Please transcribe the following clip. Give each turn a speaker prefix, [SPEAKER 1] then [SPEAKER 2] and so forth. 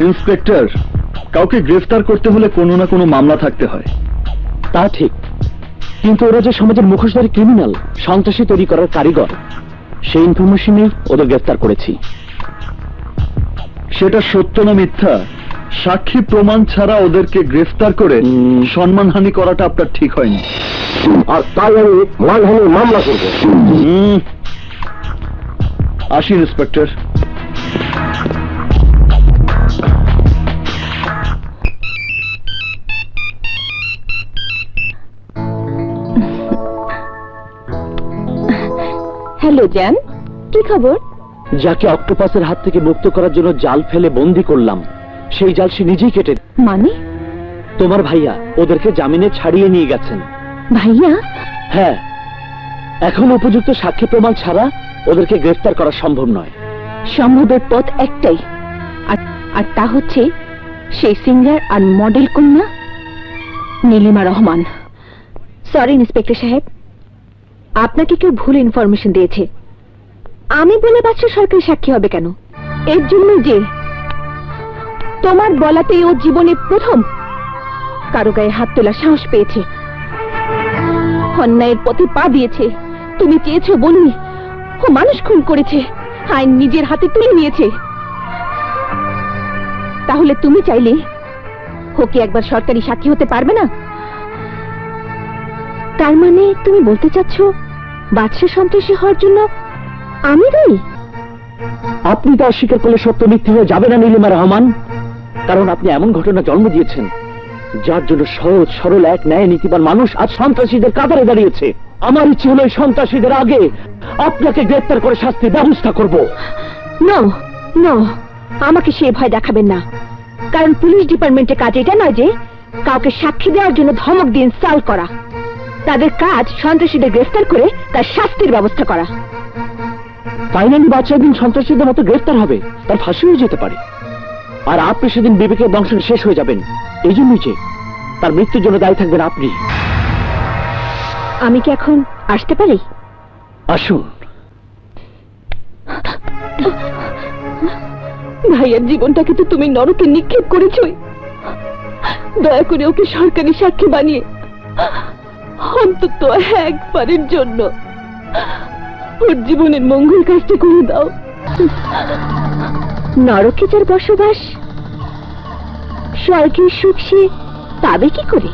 [SPEAKER 1] Inspector কাউকে গ্রেফতার করতে হলে কোনো না কোনো মামলা থাকতে হয়।
[SPEAKER 2] তা ঠিক। কিন্তু ওরা যে সমাজের মুখোশধারী ক্রিমিনাল সন্ত্রাসী তৈরি করার কারিগর সেই ইনফরমেশনেই ওদের গ্রেফতার করেছি।
[SPEAKER 1] সেটা সত্য না মিথ্যা? সাক্ষী প্রমাণ ছাড়া ওদেরকে গ্রেফতার করে। সম্মানহানি করাটা আপনার ঠিক হয়নি।
[SPEAKER 2] আর তাই আমি মানহানির মামলা করব।
[SPEAKER 1] আসি ইন্সপেক্টর।
[SPEAKER 3] Hello Gen. কি খবর?
[SPEAKER 2] যাকে অক্টোপাসের হাত থেকে মুক্ত করার জন্য জাল ফেলে বন্দি করলাম সেই জাল সে নিজেই কেটে
[SPEAKER 3] মানে?
[SPEAKER 2] তোমার ভাইয়া ওদেরকে জামিনে ছাড়িয়ে নিয়ে গেছেন।
[SPEAKER 3] ভাইয়া?
[SPEAKER 2] হ্যাঁ। এখন উপযুক্ত সাক্ষী প্রমাণ ছাড়া ওদেরকে গ্রেফতার করা সম্ভব নয়।
[SPEAKER 3] সম্ভবের পথ একটাই। আর আর তা হচ্ছে সেই সিঙ্গার আর মডেল কন্যা নীলিমা রহমান। সরি ইন্সপেক্টর সাহেব। আপনাকে কেউ ভুল ইনফরমেশন দিয়েছে। আমি বলে বাচ্চা সরকারি সাক্ষী হবে কেন? এর জন্য যে তোমার বলাতেই ও জীবনে প্রথম কারও গায়ে হাত তোলার সাহস পেয়েছে। অন্যায়ের পথে পা দিয়েছে। তুমি চেয়েছো বলুন, ও মানুষ খুন করেছে, আইন নিজের হাতে তুলে নিয়েছে। তাহলে তুমি চাইলে ও কি একবার সরকারি সাক্ষী হতে পারবে না? তার মানে তুমি বলতে চাচ্ছ বাদশা সন্ত্রাসী হওয়ার জন্য আমি দায়ী?
[SPEAKER 2] আপনি তা অস্বীকার করলে সত্য মিথ্যে হয়ে যাবে না নীলিমা রহমান। কারণ আপনি এমন ঘটনা জন্ম দিয়েছেন যার জন্য সহজ সরল এক ন্যায় নীতিবান মানুষ আজ সন্ত্রাসীদের কাতারে দাঁড়িয়েছে। আমার ইচ্ছে হলো সন্ত্রাসীদের আগে আপনাকে গ্রেফতার করে শাস্তির ব্যবস্থা করব।
[SPEAKER 3] নো নো আমাকে সে ভয় দেখাবেন না। কারণ পুলিশ ডিপার্টমেন্টের কাজ এটা নয় যে কাউকে সাক্ষী দেওয়ার জন্য ধমক দিয়ে ইনস্টল করা। তাদের কাজ সন্ত্রাসীদের গ্রেফতার করে তার শাস্তির ব্যবস্থা করা।
[SPEAKER 2] ফাইনালি বাচ্চা একদিন সন্ত্রাসীদের মতো গ্রেফতার হবে? তার ফাঁসি হয়ে যেতে পারে। আর আপনি সেদিন বিবেকের দংশন শেষ হয়ে যাবেন। এই জন্যই যে তার মৃত্যুর জন্য দায়ী থাকবেন আপনি।
[SPEAKER 3] আমি কি এখন আসতে পারি?
[SPEAKER 2] আসুন।
[SPEAKER 3] ভাইয়ের জীবনটাকে তো তুমি নরকে নিক্ষেপ করেছই। দয়া করে ওকে সরকারি সাক্ষী বানিয়ে অন্তত একবারের জন্য। ওর জীবনের মঙ্গল কাজটা করে দাও। নরকে যার বসবাস, স্বর্গের সুখ সে পাবে কি করে?